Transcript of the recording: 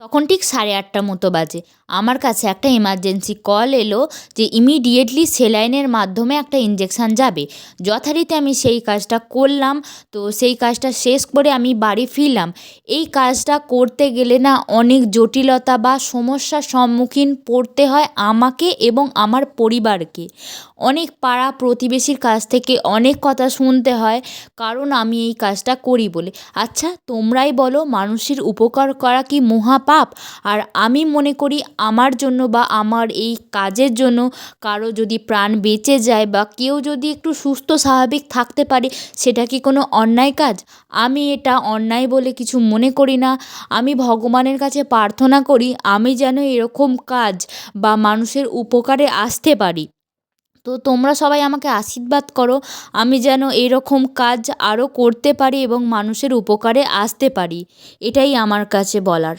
তখন ঠিক সাড়ে আটটা মতো বাজে। আমার কাছে একটা এমারজেন্সি কল এলো যে ইমিডিয়েটলি সেলাইনের মাধ্যমে একটা ইঞ্জেকশান যাবে। যথারীতি আমি সেই কাজটা করলাম, তো সেই কাজটা শেষ করে আমি বাড়ি ফিরলাম। এই কাজটা করতে গেলে না অনেক জটিলতা বা সমস্যার সম্মুখীন পড়তে হয় আমাকে এবং আমার পরিবারকে। অনেক পাড়া প্রতিবেশীর কাছ থেকে অনেক কথা শুনতে হয়, কারণ আমি এই কাজটা করি বলে। আচ্ছা তোমরাই বলো মানুষের উপকার করা কি মহা পাপ আর আমি মনে করি আমার জন্য বা আমার এই কাজের জন্য কারও যদি প্রাণ বেঁচে যায় বা কেউ যদি একটু সুস্থ স্বাভাবিক থাকতে পারে, সেটা কি কোনো অন্যায় কাজ? আমি এটা অন্যায় বলে কিছু মনে করি না। আমি ভগবানের কাছে প্রার্থনা করি, আমি যেন এরকম কাজ বা মানুষের উপকারে আসতে পারি। তো তোমরা সবাই আমাকে আশীর্বাদ করো, আমি যেন এরকম কাজ আরও করতে পারি এবং মানুষের উপকারে আসতে পারি। এটাই আমার কাছে বলার।